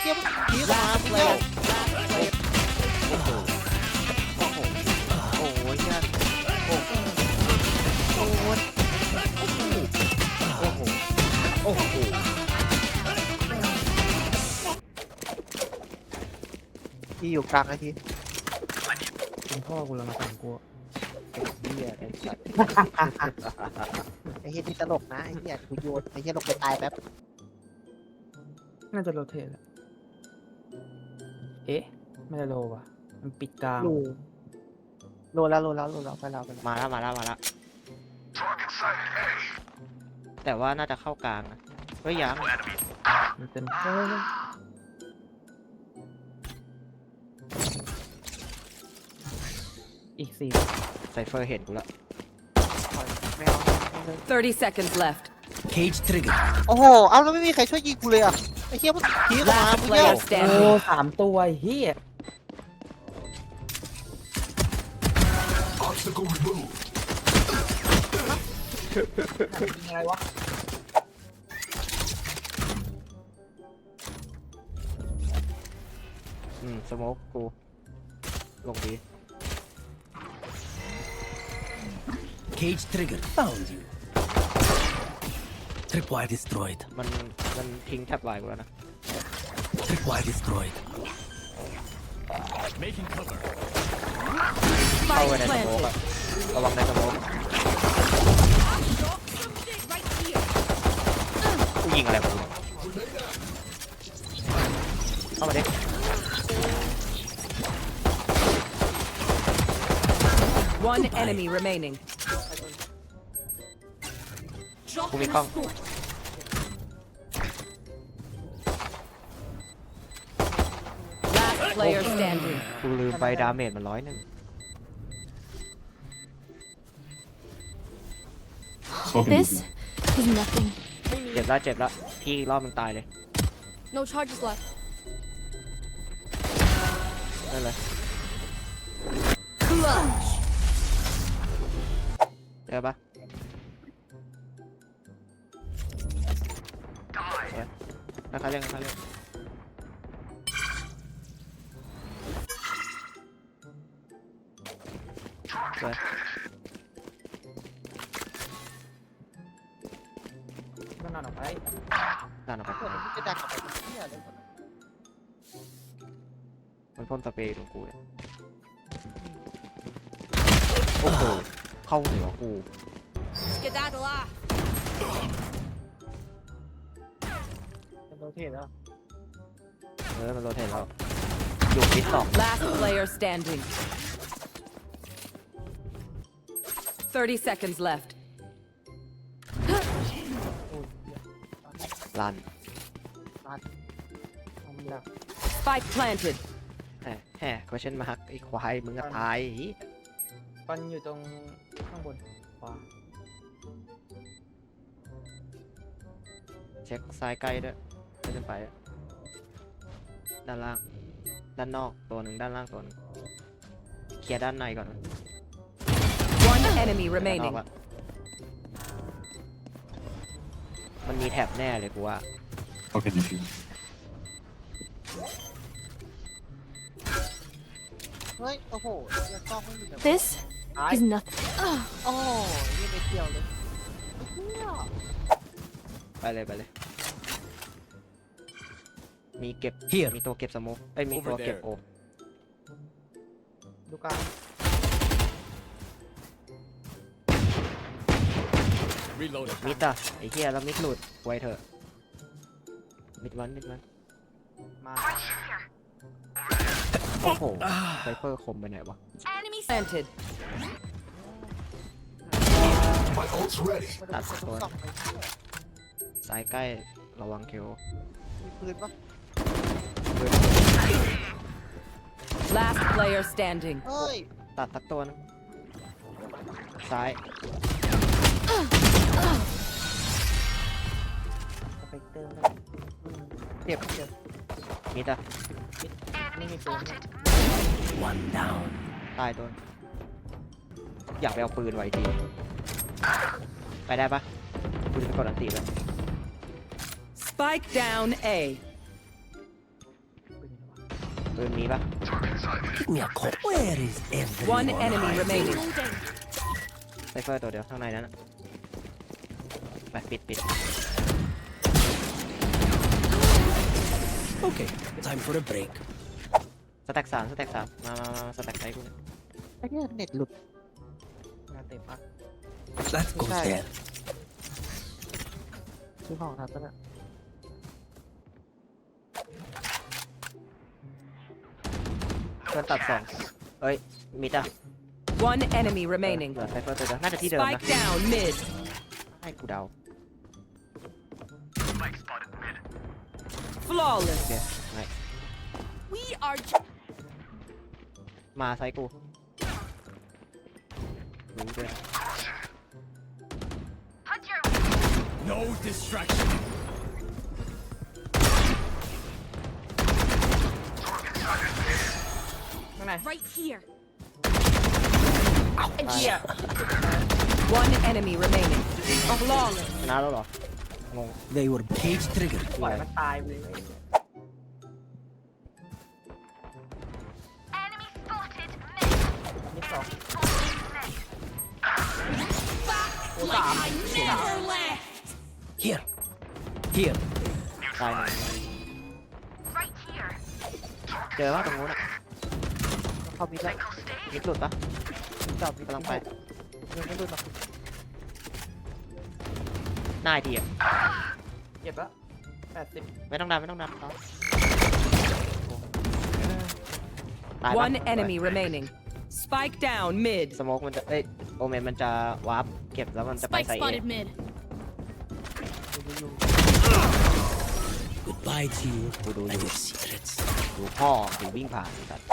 เหี้ยมันผีมา Last เหี้ย player. Last player. โอ้โหโอ้โหโอ้โหเหี้ยโอ้โหโอ้โหโอ้โหโอ้โหที่อยู่กลางไอ้ทีคุณพ่อกูละมาสั่งกูเหี้ยไอ้สัตว์ไอ้เหี้ยที่ตลกนะไอ้เหี้ยกูโยนไอ้เหี้ยลงไปตายแป๊บน่าจะโรเทตแหละ อ๊ะ ไม่ได้โลว่ะ มันปิดกลางรูโลแล้วโลแล้วโลแล้วไปแล้วไปแล้วมาแล้วมาแล้วมาแล้วแต่ว่าน่าจะเข้ากลางนะเฮ้ยยังมันเต็มอีกสี่ไซเฟอร์เห็นกูละไม่เอา30 seconds left. Cage trigger. โอ้โห เอาแล้วไม่มีใครช่วยยิงกูเลยอะ ไอ้เหี้ยมันผีมา Last มึงเหี้ย player โอ้ standing. สามตัวไอ้เฮีย Obstacle removed. ยิงอะไรวะอืมสโมกกู ลงดี Cage trigger. Found you. Tripwire destroyed. มันมันทิ้งแท็บไลน์กูแล้วนะ Tripwire destroyed. Making cover. เข้าไป Spike ในสโมก planted. อะระวังในสโมกกูยิงอะไรกูเข้ามาดิ One enemy remaining. กูมีกล้อง Last player standing. กูลืมไปดาเมจมันร้อยหนึ่ง This is nothing. เจ็บแล้วเจ็บแล้วพี่อีกรอบมึงตายเลย No charges left. นั่นเลยเจอปะ นะคะเรื่องนะคะเรื่องเฮ้ยมันนอนออกไปดันออกไปเปิดมันจะดักออกไปเป็นเหี้ยเลยมันพ่นสเปรย์ตรงกูเนี่ยโอ้โหเข้าหัวกู Skedaddle ah. เป็นโรเทตแล้วเออมันโรเทตแล้วอยู่ฟิตสอง Last player standing. 30 seconds left. ลันทำแบบ Spike planted. แหมแหม question mark ไอ้ควายมึงก็ตายไอ้เหี้ยปันอยู่ตรงข้างบนขวาเช็คซ้ายใกล้ด้วย ไม่ขึ้นไปอะด้านล่าง ด้านนอกตัวหนึ่งด้านล่างตัวหนึ่งเคลียร์ด้านในก่อนนะ One enemy ด้านนอ remaining. กอะมันมีแท็บแน่เลยกูว่า Okay, defuse. เฮ้ย โอ้โหเหี้ยกล้องไม่มีแบบ This ตาย is nothing. Ugh. โอ้ยไม่เกี่ยวเลยเหี้ยไปเลยไปเลย มีเก็บ Here. มีตัวเก็บสโมกเอ้ยมีตัวเก็บโอดูกลางมิดอะไอ้เหี้ยแล้วมิดหลุดไว้เถอะมิดวันมิดวันมาโอ้โหไซเฟอร์คมไปไหนวะ Enemy Planted. My ult's ready. มันจะเป็นสองไอ้เหี้ยซ้ายใกล้ระวังเคียวมีปืนปะ Last player standing. เฮ้ย ตัดตักตัวนึงซ้ายสเปกเตอร์เจ็บเจ็บมิดอะไม่มีปืนเลย One down. ตายตัวนึงอยากไปเอาปืนไว้ทีไปได้ปะกูจะไปกดอันตีแล้ว Spike down A. ปืนมีปะ Give me a call. Where is everyone? One enemy hiding? remaining. Loading. ไซเฟอร์ตัวเดียวข้างในนั้นอะไปปิดปิด Okay, time for a break. สแต็กสามสแต็กสามมามามาสแต็กไซกูเนี่ยไอ้เนี่ยเน็ตหลุดงานเต็มปะ That goes Okay. there. ซื้อของทันปะเนี่ย นตัดสองเอ้ยมิดอะ One enemy remaining. เหลือไซเฟอร์ตัวเดียวน่าจะที่เดิมนะ Spike down mid. ให้กูเดา Flawless. โอเคไม่ We are. J- มาไซกูรู้ด้วย No distraction. ข้างใน right here. เหี้ย One enemy remaining. Flawless. ชนะแล้วเหรอ งง They were cage triggered. ปล่อยมันตายไปเลย นี่สอง Like I never left. Here. Here. ตายหนึ่งเจอว่าตรงนู้นอ่ะ เขามีแล้วมิดหลุดปะมีจอบมีกำลังไปยังไม่หลุดหรอกหน้าไอทีอะเจ็บแล้วแปดสิบไม่ต้องดันไม่ต้องดันเขาตายปะ One enemy remaining. Spike down mid. สโมกมันจะเอ้ยโอเมนมันจะวาร์ปเก็บแล้วมันจะไป Spike ใส่เอ spotted mid. Goodbye to you Who do and you- your secrets. ดูพ่อถึงวิ่งผ่านสัตว์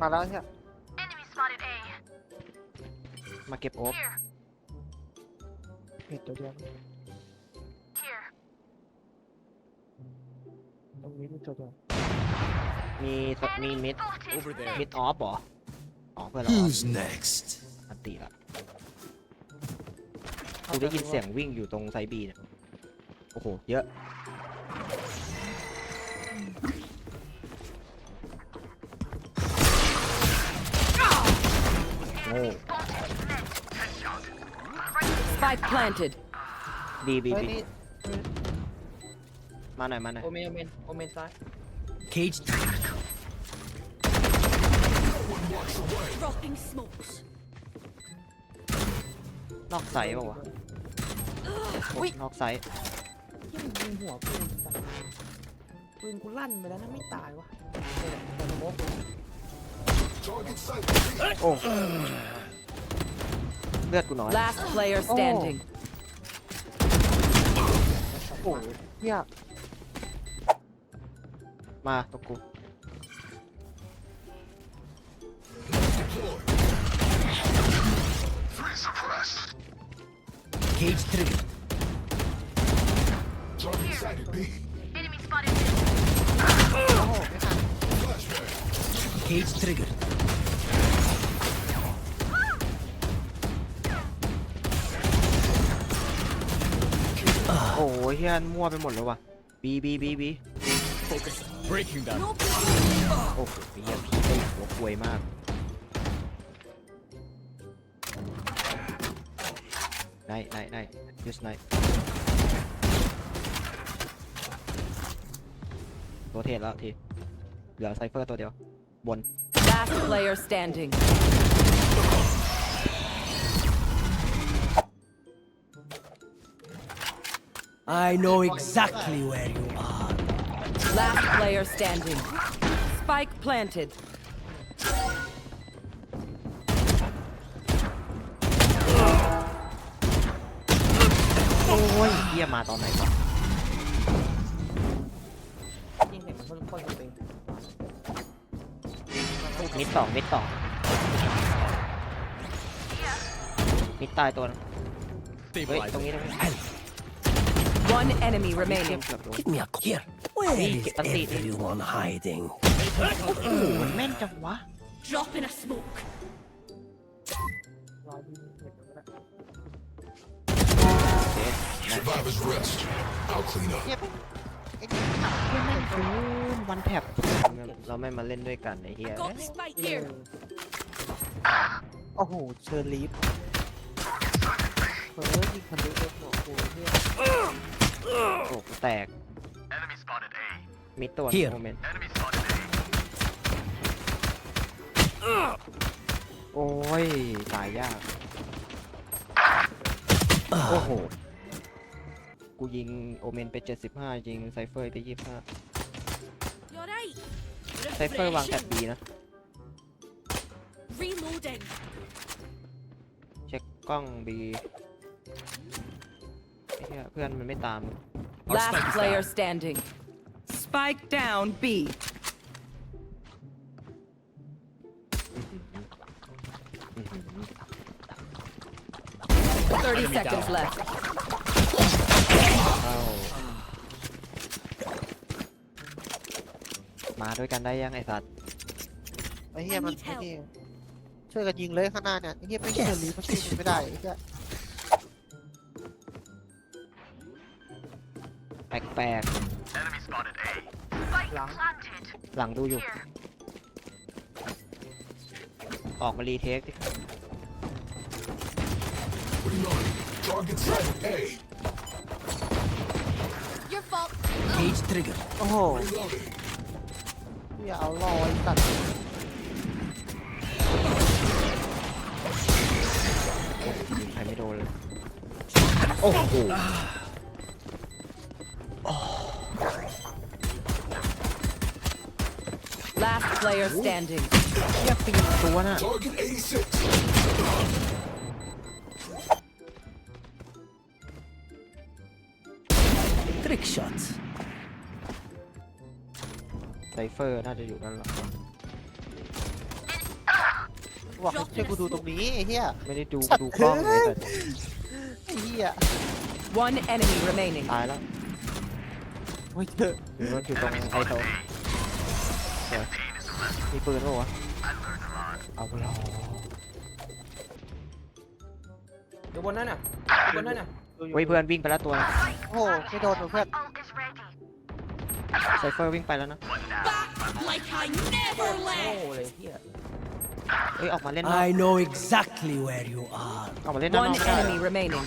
มาแล้วใช่มาเก็บโอ๊บเห็นตัวเดียวตรงนี้มีตัวเดียวมีสมีมิด Over มิดออฟเหรออ๋อเพื่อนเราออฟ Who's next? อันตีละกูได้ยินเสียงวิ่งอยู่ตรงไซบีเนี่ย โอ้โห เยอะ โง่ Spike planted. ดีบีเฮ้ยบีนี่มาหน่อยมาหน่อยโอเมนโอเมนโอเมนซ้าย Cage triggered. Dropping smokes. นอกไซส์ป่าวะโอ้ยนอกไซส์ยังยิงหัวปืนสัตว์ปืนกูลั่นไปแล้วนะไม่ตายวะ โอ้เลือดกูน้อย Last player standing. โอ้โหเฮียมาตกกู อ้ยเฮียมั่วไปหมดเลยว่ะบีบีบีบี Breaking down. No โอ้โหเฮียพี่ได้หัวควยมาก ไนไนไนยูสไนตัวเทศแล้วทีเหลือไซเฟอร์ตัวเดียว บน Last player standing. I know exactly where you are. Last player standing. Spike planted. โอ้ยเฮียมาตอนไหนวะยิงเห็นมันพ่นพ่นสเปรย์มิดสองมิดสองมิดตายตัวนึงเฮ้ยตรงนี้ตรงนี้ One enemy เทีย remaining. บเกือบโดน Give me a call. Here. Where Hey, is get the seat. everyone hiding? โอ้โหมันแม่นจังวะ Dropping a smoke. รอยิงเห็นมันแล้วโอเค Survivor's rest. I'll clean up. เฮียไอ้นี่เฮียแม่งคืนวันแท็บเราไม่มาเล่นด้วยกันไอ้เหี้ย Got the spike here. โอ้โหเชิญลีฟเฮ้ยยิงทะลุเลยหัวกูเนี่ย โอ้กูแตกมิดตัว Here โมเมนต์โอ้ย ตายยาก โอ้โห กูยิงโอเมนไป 75 ยิงไซเฟอร์ไป 25 You're right. ไซเฟอร์วางแท็บดีนะ Reloading. เช็คกล้องบีไอ้ เหี้ยเพื่อนมันไม่ตาม Our Last spike is player down. standing. Spike down B. 30 Enemy seconds down. left. เข้ามาด้วยกันได้ยังไอสัตว์ไอ้เหี้ยมันไอ้นี่ช่วยกันยิงเลยข้างหน้าเนี่ยไอ้เหี้ยไม่เชิญลีฟมันช่วยยิงไม่ได้ไอ้เหี้ย แปลกหลังๆหลังดูอยู่ ออกมารีเทคดิ Your fault. Cage trigger. โอ้โหอย่าเอาล่อไอ้สัตว์ยิงใครไม่โดนเลย โอ้โห Last player standing. เทียบปีนตัวน่ะ Trick shots. ไซเฟอร์น่าจะอยู่ด้านหลังบอกให้ช่วยกูดูตรงนี้ไอ้เหี้ยไม่ได้ดูดูกล้องเลยแต่ไอ้เหี้ย One enemy remaining. ตายแล้วโอ้ยเถอะหรือว่าอยู่ตรงไอโตะ เดี๋ยวมีปืนปะวะเอาไปรออยู่บนนั่นน่ะอยู่บนนั่นน่ะดูอยู่เฮ้ยเพื่อนวิ่งไปแล้วตัวโอ้โหไม่โดนหรอกเพื่อน ไซเฟอร์วิ่งไปแล้วนะ Back like I never โง่ left. เลยเฮียเฮ้ยออกมาเล่นนอก I know exactly where you are. ออกมาเล่นด้านน One อกไม่ได้เหร enemy อ remaining.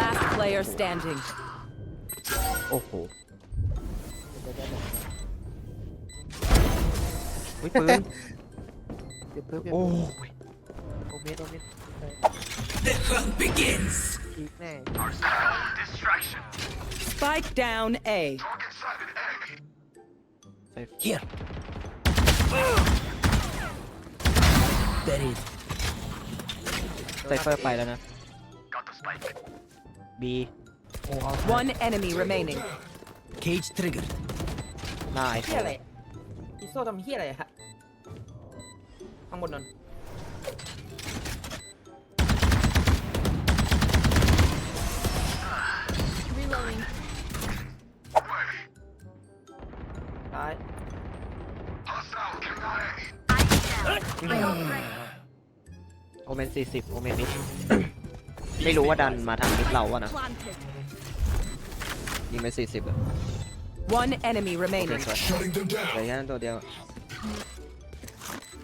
Last player standing. โอ้โห เฮ้ยปืนเดี๋ยวเพิ่มเดี๋ยวโอ้เพิ่มยโอเมนโอเมน The hunt begins. อีกแน่ Spike down A. ไซ Here. Buried. ไซเฟอร์ไปแล้วนะบี One enemy remaining. Cage triggered. หน้าไอโฟเฮียอะไรอี โซ่ทำเฮียอะไรฮะข้างบนนั่น Reloading. ตายโอเมนสี่สิบโอเมนมิด ไม่รู้ว่าดันมาทางมิดเราอะนะ Planted. ยิงไปสี่สิบอะ One enemy โอเค remaining. สวยเหลือแค่นั้นตัวเดียว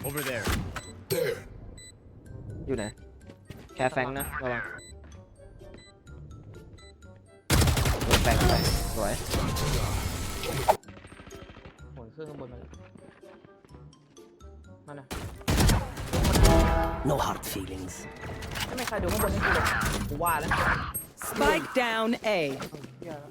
Over there. อยู่ไหนแค่แฟงนะระวังโดนแฟงไปสวยโหนเครื่องข้างบนมาแล้วมาน่ะ No hard feelings. ไม่มีใครดูข้างบนให้กูเลยกูว่าแล้ว Spike down A. เหี้ยแล้ว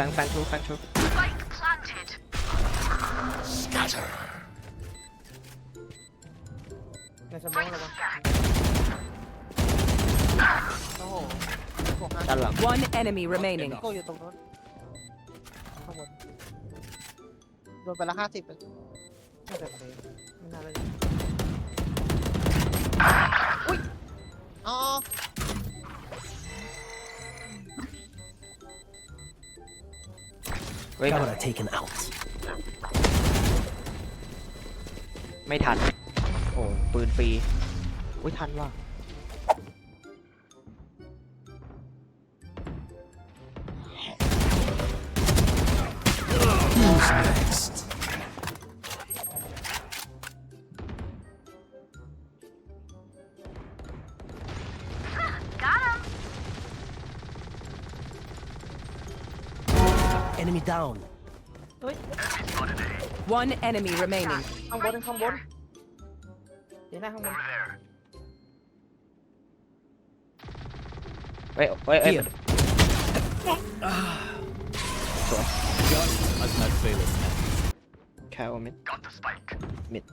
จาะมิดนะตัวนึงเพื่อนแฟงแฟงชูแฟงชูในสมองระวังโอ้โหบอกนะด้านหลัง One enemy remaining. โก้อยู่ตรงนู้นโดนไปละห้าสิบเลยไม่แบบนี้ไม่น่าเลยอ๋อ เฮ้ย Camera taken out. ไม่ทัน โอ้ปืนฟรีอุ้ยทันว่ะ Who's next? Enemy down. One enemy remaining. ข้างบนข้างบนเดี๋ยวหน้าข้างบน เฮ้ยเฮ้ยเฮ้ย Here. แคลมิดมิด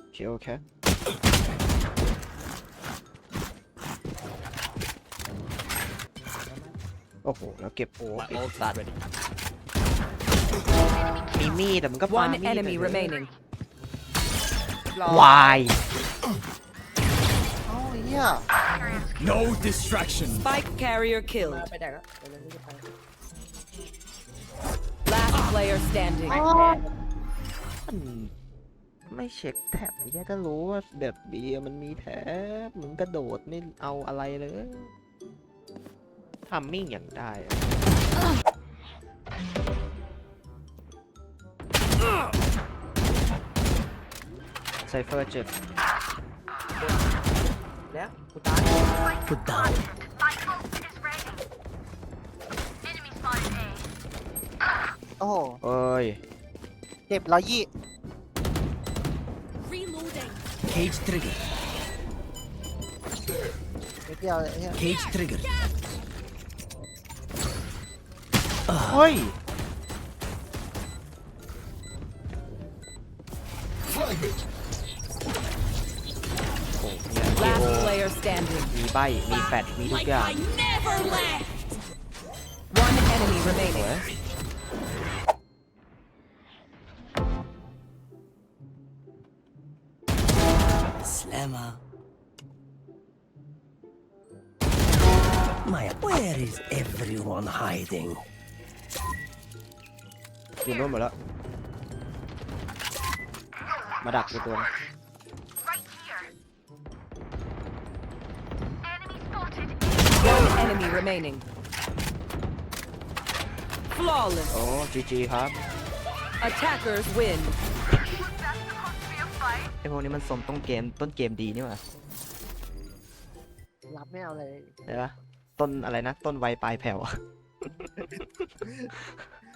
โอเคโอเค โอ้โห แล้วเก็บโอ้ปิดตัดมีมีดแต่มันก็ปา One มีด enemy ไปเลย remaining. วายเอ้าไอ้เหี้ย No distraction. Spike carrier มา killed. ไปแดกแล้วเดี๋ยวเราจะไป Last player standing. มันไม่เช็คแท็บไอ้เหี้ยก็รู้ว่าแบบเบียมันมีแท็บมึงกระโดดไม่เอาอะไรเลย ทำมิ่งอย่างได้อะไซเฟอร์เจ็บแล้วกูตาย Put down. โอ้โหเอ้ย เจ็บร้อยยี่ Reloading. Cage trigger. นิดเดียวไอ้เหี้ย Cage trigger. เฮ้ย โอ้เนี่ยเอ Last โอ player standing. มีใบ มีแฟดมีทุก Like อย่าง I never left. One enemy สว remaining. ย Slammer. Maya, where is everyone hiding? อยู่นู้นหมดแล้ว มาดักกูตัวนึง One enemy remaining. Flawless. โอ้จีจีครับ Attackers win. ไอพวกนี้มันสมต้นเกมต้นเกมดีนี่หว่ารับไม่เอาเลยใช่ปะต้นอะไรนะ ต้นไวปลายแผ่ว